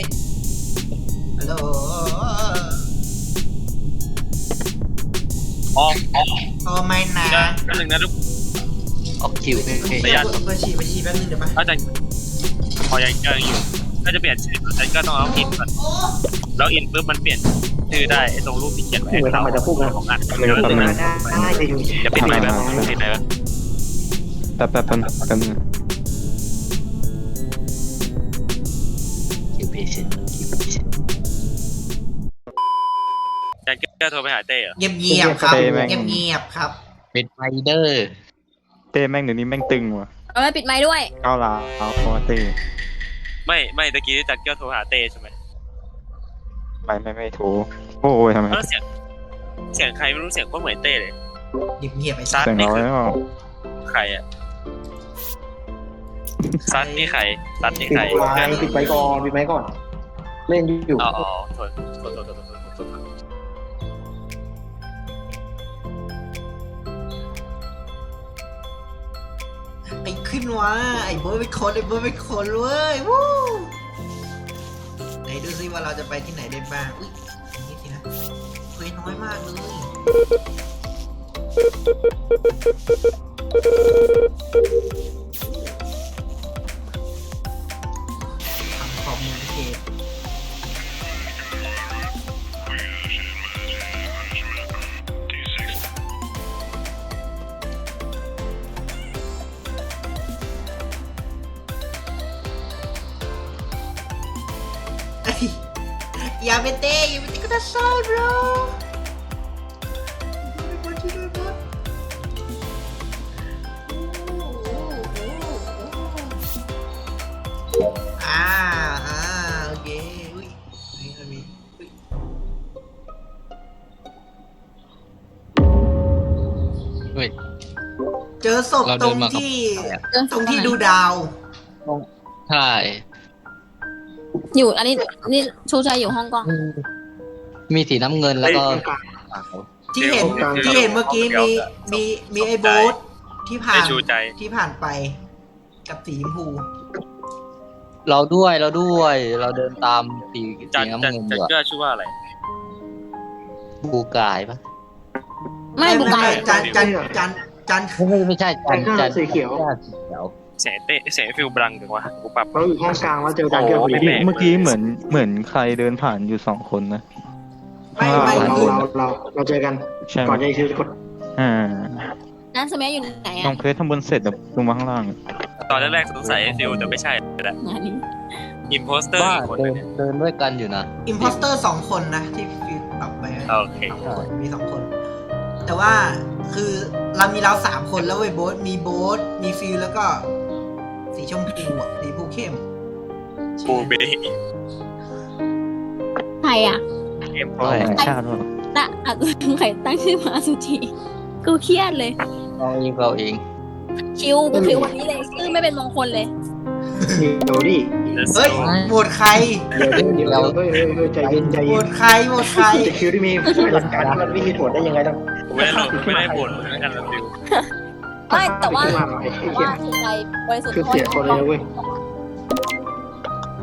ฮ้ยฮัลโหลอ๋ออ๋อโอ้ไม่นะเดี๋ยวแป๊บนึงนะทุก ออกคิวระยะไปฉี่ไปฉี่แป๊บนึงเดี๋ยวมาอาจารย์พอยังยังอยู่ถ้าจะเปลี่ยนชื่ออาจารย์ก็ต้องเอาอินก่อนโอ้แล้วอินปุ๊บมันเปลี่ยนชื่อได้ไอ้ตรงรูปที่เขียนไว้ทำไมจะพูดกันของอันไม่รู้ทำไมได้จะอยู่จะปิดไมค์แบบปิดไมค์แบบแป๊บแป๊บแป๊บแป๊บ นึงคิวเพชรคิวเพชรอาจารย์ก็โทรไปหาเต้เหรอเงียบเงียบๆครับ เงียบเงียบๆครับ เป็นไมเดอร์เต้แม่งเดี๋ยวนี้แม่งตึงว่ะเอาไว้ปิดไม้ด้วย ก้าวลาวเอาเพราะว่าเต้ไม่ไม่ตะกี้อาจารย์ก็โทรหาเต้ใช่ไหมไม่ไม่ไม่โทรโอ้ยทำไมแล้วเสียงเสียงใครไม่รู้เสียงก็เหมือนเต้เลย เงียบเงียบๆไปซัซะดเสียงนี่น้อยคือเปล่าใครอะ ซัดนี่ใครซัดนี่ปิใครดไว้ปิดไว้ก่อนปิดไว้ก่อน เล่นอยู่อ๋ออ๋อโทษโทษโทษโทษโทษโทษโทษไอ้ขึ้นวะไอ้เบิร์ดเป็นคนไอ้เบิร์ดเป็นคนเว้ยวู้ไหนดูซิว่าเราจะไปที่ไหนได้บ้างอุ้ยอย่างนี้สินะเฮ้ยน้อยมากเลย ทำขอบมูลเขต เอ้ยอย่าไปเตะอย่าไปเตะก็ได้ซ่า bro ช่วยด้วยบอสอ่า อศพเราตเดิรงนมากับ ที่เดินตรงที่ดูดาว ใช่อยู่อันนี้นี่ชูใจอยู่ห้องกล้อง มีสีน้ำเงินแล้วก็ที่เห็นที่เห็นเมื่อกี้มีมีมีไอ้โบ๊ทที่ผ่าไอ้นชูใจ ที่ผ่านไป กับสีชมพูเราด้วยเราด้วย เราเดินตามสีจัสีนน้ำจันเงินจัอนยู่ก็อะชื่อว่าอะไร บูกายปะไม่บุกไก่จันจันจัน จันไม่ไม่ใช่จันจันสีเขียวสีเขียวเสียงเต้เสียงฟิลบลังถึงว่ากูปรับเราอยู่ห้องกลางแล้วเจอกันเกี่ยวกับโอ้พี่ไม่แปลกเมื่อกี้เหมือนเหมือนใครเดินผ่านอยู่สองคนนะไม่ข้างไม่ล่างเราคนเราเราเราเจอกันใช่ไหมก่อนจะคิวกดอ่านั้นสมัยอยู่ไหนลออะงเพลสทำบนเสร็จแบบลงมาข้างล่าง ตอนแรกๆสงสัยไอ้ฟิลแต่ไม่ใช่แหละงานนี้อิมโพสเตอร์บ้าอีกคนเดินเนี่ยเดินด้วยกันอยู่นะอิมพอสเตอร์สองคนนะที่ฟิวปรับไปโอเคสองคนมีสองคน แต่ว่าคือเรามีเราสามคนแล้วเว้ยโบ๊ทมีโบ๊ทมีฟิลแล้วก็ สีชมพูอะสีชมพูเข้มบูเบใครอะเกมเพราะแห่งชาติว่าน่ะอะใครตั้งชื่อมาสุจิกูเครียดเลยเราเองเราเอง คิวกูคิววันนี้เลยชื่อไม่เป็นมงคลเลย เดี๋ยวดิเฮ้ยโหวตใครเดี๋ยวเดี๋ยวเดี๋ยวเฮ้ยเฮ้ยเฮ้ยใจเย็นใจโหวเย็นตใครโหวตใครจะคิวที่มีหลักการที่มันไม่มีผลได้ยังไงต้องกูไม่ได้โหลดไม่ได้บ่นเหมือนกันนะฟิลไม่แต่ว่าขึ้นมาหน่อยไอ้แต่เขียว่านชูใจบริสุทธิ์คือเสียคนเลยนะเว้ย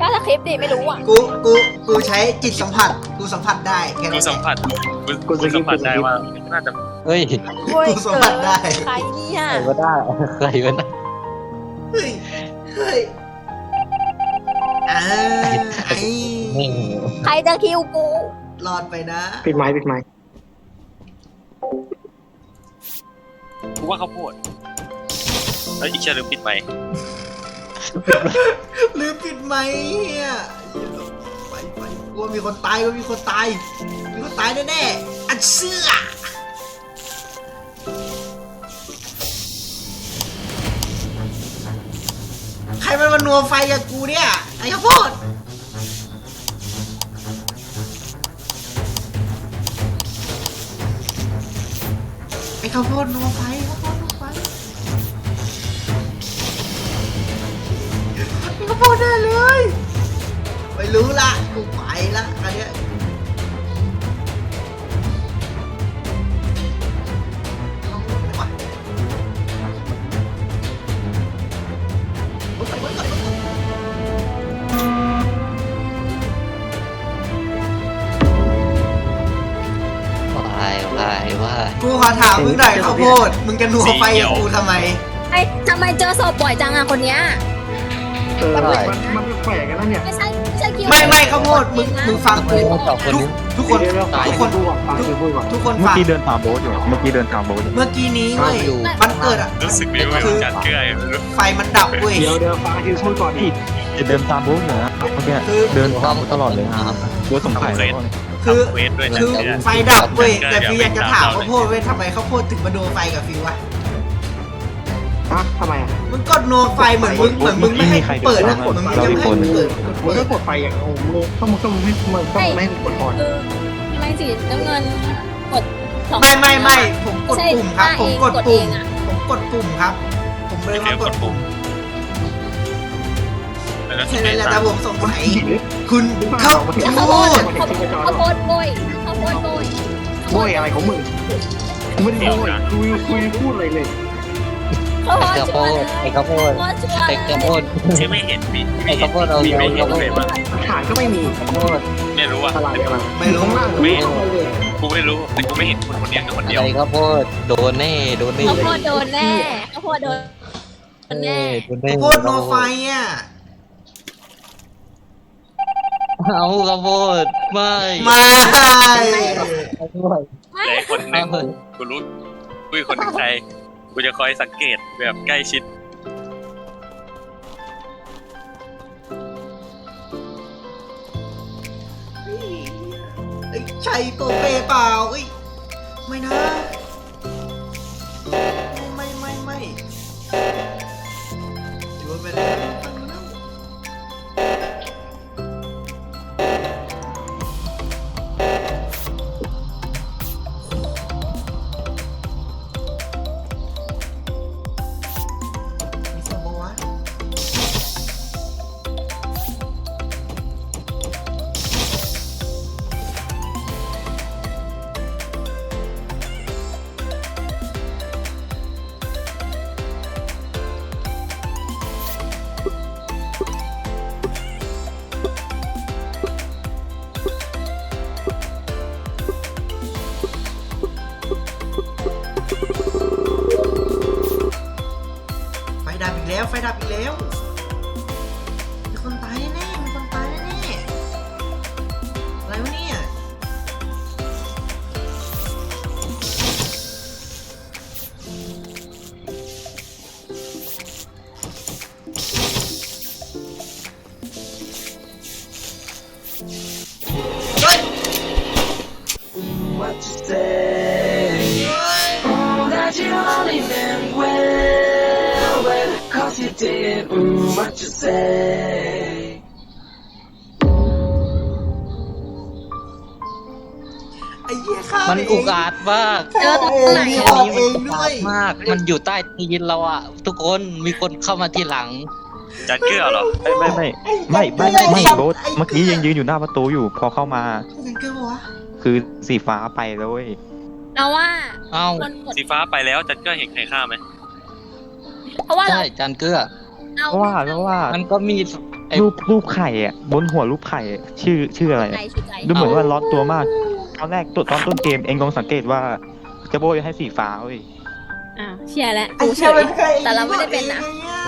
กล้าจะคลิปดิไม่รู้อะกูกูกูใช้จิตสัมผัสกูสัมผัสได้แค่กูนั้นแหสัมละ ผัสกูกูสัมผัสได้ว่าน่าจะเฮ้ยโว้ยกูสัมผัสได้ ใครเนี่ย ใครก็ได้ใครก็ได้เฮ้ยเฮ้ย อ่าไอ้ใครจะคิวกู รอดไปนะ ปิดไม้ปิดไม้กูว่าเขาพูดแล้วอีกเชื่อลืมปิดไหมค์ลืมปิดไมค์เฮียไปไปกลัวมีคนตายกลัวมีคนตาย มีคนตายแน่ๆอันเสื้อ มันมานัวไฟกับกูเนี่ยไอ้ข้าวโพดไอ้ข้าวโพดนัวไฟข้าวโพดนัวไฟนี่ก็พูดได้เลย ไม่รู้ละกูไปละอันเนี้ย กูขอถามมึงหน่อยข้าวโพดมึงจะนัวไฟกับกูทำไม ไอ้ทำไมเจอศพบ่อยจังอะคนเนี้ย เออมันมันแปลกกันนะเนี่ย ไม่ใช่ไม่ใช่คิวไม่ไม่ข้าวโพดมึงมึงฟังกูสองคนทุกนี้ทุกคนเดี๋ยวเดี๋ยวทุกคนดูก่อนฟังคือพูดก่อนทุกคนเมื่อฟังกี้เดินตามโบ๊ทอยู่เมื่อกี้เดินตามโบ๊ทอยู่เมื่อกี้นี้เว้ยอยู่มันเกิดอะรู้สึกดีว่าเป็นการเกลือไม่รู้ไฟมันดับเว้ยเดี๋ยวเดี๋ยวฟังคือพูดก่อนดิจะเดินตามโบ๊ทอยู่นะเมื่อกี้คือเดินตามโบ๊ทตลอดเลยครับโบ๊ทสงสัยแล้ว คือ ทำเควสด้วยจัคืนอเกลือไฟดับเว้ยจันเกลือแต่ฟิวอยากจะถามอย่าไปข้าวโพดเว้ยทำไมข้าวโพดถึงมาโดนไฟกับฟิววะฮะทำไมอะมึงกดนัวไฟเหมือนมึงเหมือนมึงไม่ให้กูเปิดนะเหมือนมึงไม่ให้กูเปิดมึงก็กดไฟอย่างโอ้โหต้องมึงต้องไม่มึงต้องไม่ให้กดอ่อนคือทำไมสีน้ำเงินกดสองไม่ไม่ไม่ผมกดใช่ปุ่มครับ ผมกดเอปุ่มงอะผมกดปุ่มครับ ผมเลยมากดปุ่มแล้วก็แค่ไม่นั้นแหละตาแต่มผมสงสัย คุณเข้าข้าวโพพูดดข้าวข้าวโพดโบยข้าวโพดโบยโวยอะไรของมึงมึงไม่ได้โวยคุยคุยพูดอะไรเลยข้าวโพดไอ้ข้าวโพชัวร์ดเลยไอ้ข้าวโพดข้าวโพดชัวร์ไอ้ข้าวโพดที่ไม่เห็นมีไอ้ข้าวโพดเอามีไม่เห็นเอาเลยว่าฐานก็ไม่มีข้าวโพดไม่รู้ว่าอะไรอะไรไม่รู้ข้างล่างไม่ไม่เลยกูไม่รู้แต่กูไม่เห็นคนคนนี้คนเดียวไอ้ข้าวโพดโดนแน่โดนแน่ข้าวโพดโดนแน่ข้าวโพดโดนโดนแน่โดนแน่โคตรโนไฟอะ เอาข้าวโพดไม่ไม่ข้าวโพดไม่แต่คนหนึ่งกูรู้กูคนใครกูจะคอยสังเกตแบบใกล้ชิด ไอ้ใช่ตัวเปเปล่าเอ้ยไม่นะ อุกอาจมากเจอตรงไหนเออะงเองด้วยมาก มันอยู่ใต้ตีนเราอะทุกคนมีคนเข้ามาทีหลัง จันเกลือเหรอไม่ไม่ไม่ไม่ไม่ไม่ไม่โบ๊ทเมื่อกี้ยังยืนอยู่หน้าประตูอยู่ พอเข้ามายังเกินวะคือสีฟ้าไปแล้วเว้ยเราว่าเอ้าคนกดสีฟ้าไปแล้วจันเกลือเห็นใครฆ่าไหมเพราะว่าเราใช่จานเกลือเอาเพราะว่าเพราะว่ามันก็มีไอ้รูปรูปไข่อะบนหัวรูปไข่อะชื่อชื่ออะไรใจอะชื่อใจดูเหมือนว่าล็อกตัวมาก ตอนแรกตัวตอนต้นเกมเองลองสังเกตว่าจะโบยให้สีฟ้าเว้ยอ่าเชียร์แล้วไอ้กูเฉเชี่ยยเป็นใครแต่เราไม่ได้เป็นนะไอ้เนี่ย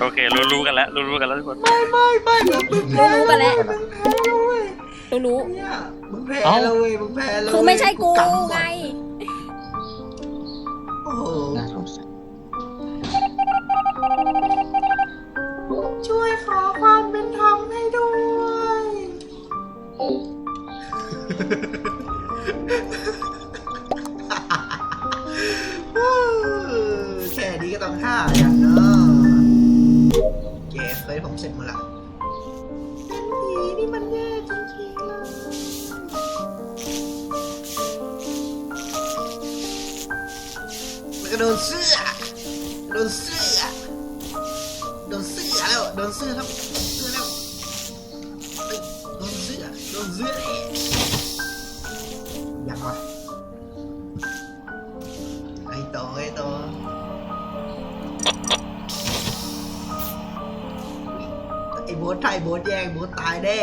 โอเครู้รู้กันแล้วรู้รู้กันแล้วทุกคนไม่ไม่ไม่มึงมึงแพ้รู้กันแล้ว มึงแพ้แล้วเว้ยรู้รู้เนี่ยมึงแพ้เอ้าแล้วเว้ยมึงแพ้แล้วคือไม่ใช่กูกำก่อนไงโอ้โหน่าสงสารช่วยขอความเป็นธรรมให้ด้วย Ha ha ha! บสไทยโบสแยงโบสตายแน่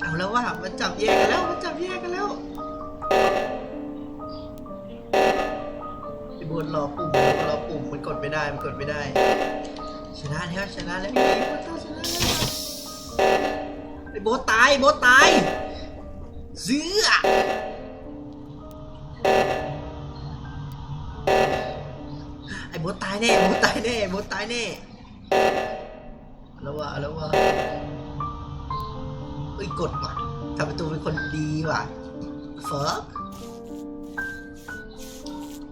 เอาแล้วว่ามันจับแยกกัแล้วมันจับแยกกันแล้วไอ้บนรอปุ่มรอปุ่มมันกดไม่ได้มันกดไม่ได้ ชนะแล้วชนะแล้วมีคนต้อชนะแล้ว ไอ้โบทตายโบทตายเสือไอ้โบทตายแน่โบทตายแน่โบทตายแน่แล้ววะแล้ววะเอ้ยกดว่ะทำประตูเป็นคนดีว่ะเฟิร์ก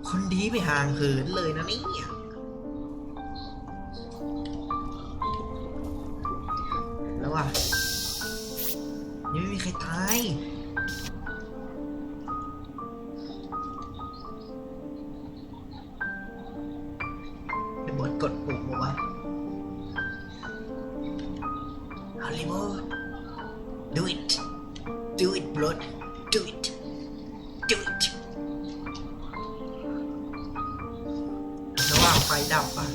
คนดีไปห่างเหินเลยนะเนี่ย ไฟดับอะ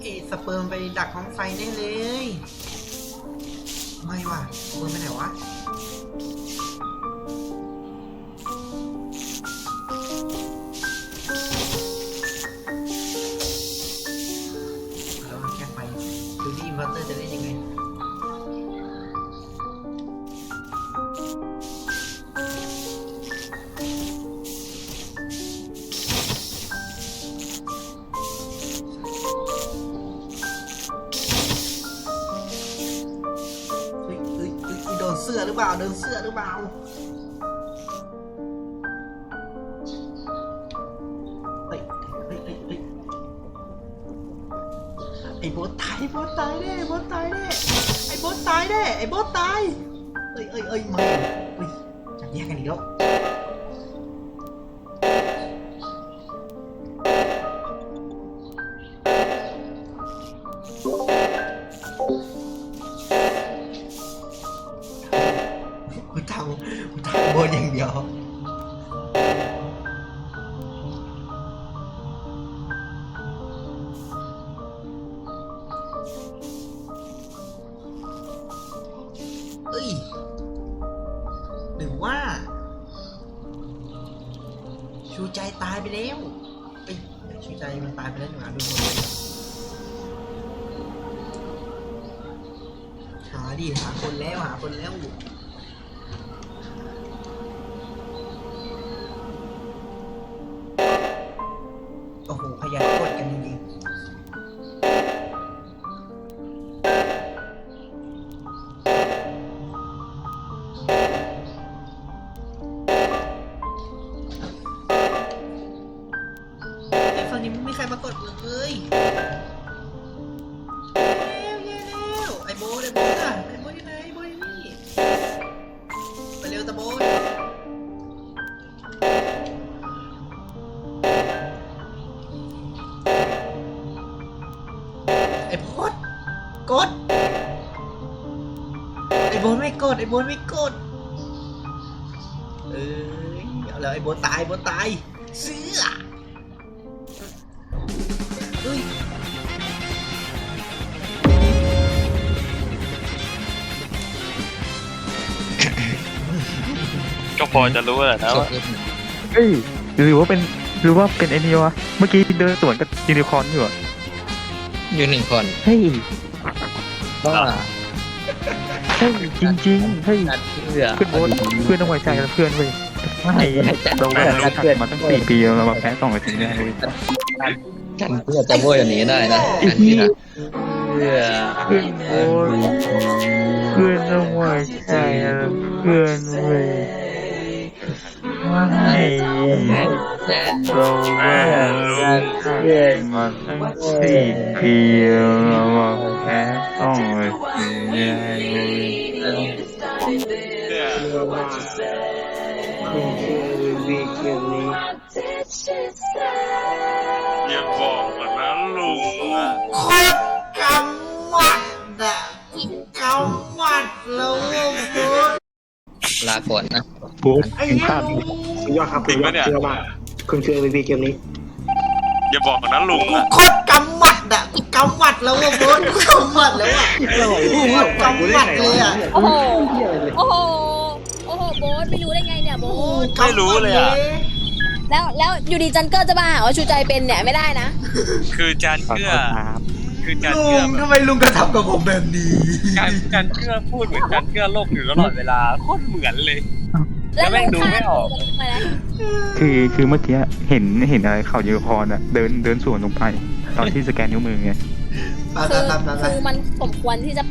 เอะสเปิร์มไปดักของไฟได้เลย ไม่ว่ะสเปิร์มไปไหนวะ หรือเปล่าโดนเสื้อหรือเปล่าเฮ้ยเฮ้ยเฮ้ยเฮ้ยไอ้โบทตายไอ้โบทตายแน่ไอ้โบทตายแน่ไอ้โบทตายแน่ไอ้โบทตายเอ้ยเอ้ยเอ้ยมาเฮ้ยจับแยกกันอีกแล้ว ชูใจตายไปแล้วไอ้ชูใจมันตายไปแล้วหนาดูหมดเลยหาดิหาคนแล้วหาคนแล้ว ใครมากดเลยเย้เย้แล้วไอโบทไอ้โบทอะไอโบทอยู่ไหนไอ้โบทอยู่นี่ไปเร็วตะโบทไอโบทกดไอโบทไม่กดไอโบทไม่กดเอ้ยเอาแล้วไอโบทตายโบทตายเสือ ก็พอจะรู้แหละนะว่าเฮ้ยหรือว่าเป็นหรือว่าเป็นไอ้นี่วะเมื่อกี้เดินสวนกับยูนิคอร์นอยู่อะอยู่หนึ่งคนเฮ้ยว่าเฮ้ยจริงๆเฮ้ยนัดเพื่อเพื่อนโบ๊ทเพื่อนต้องไว้ใจกับเพื่อนเว้ยไม่เราเราเราถัดมาตั้งสี่ปีเรามาแพ้สองนาทีได้เว้ยกันเพื่อจะโบยอันนี้ได้นะอันนี้นะเพื่อเพื่อนโบ๊ทเพื่อนต้องไว้ใจกับเพื่อนเว้ย ไม่เราว่าเราถัดมาตั้งสี่ปีเรามาแพ้สอ ลาก่อนนะโบ๊ทไอ้ถึงเหี้ยขั้นสุดยอดครับสุดยอดเชื่อมากคุณเชื่อ MVP เกมนี้ อย่าบอกนะลุงกูอะโคตรกำมัดอะกูกำหมัดแล้วว่ะโบนกูกำหมัดแล้วอะเราพูดว่ากำมัดเลยอะโอ้โหเหี้ยอะไรเลยโอ้โห โอ้โห โบ๊ทไม่รู้ได้ไงเนี่ยโบ๊ทไม่รู้เลยอะ แล้วแล้วอยู่ดีจันเกอร์จะมาหาว่าชูใจเป็นเนี่ยไม่ได้นะ คือจานขอเกื้โทอษครับ คือจานลุเกื้องทำไมลุงกระทำกับผมแบบนี้จานจานเกื้อพูดเหมือนจานเกื้อโลกอยู่ตลอดเวลาโคตรเหมือนเลย แล้วแล้วแม่งดูฆ่าไม่ออกทำไมนะคือคือเมื่อกี้เห็นเห็นอะไรเขายูนิคอร์นอะเดินเดินสวนลงไป ตอนที่สแกนนิ้วมือไงไปคือไปไปไปคือมันสมควรที่จะ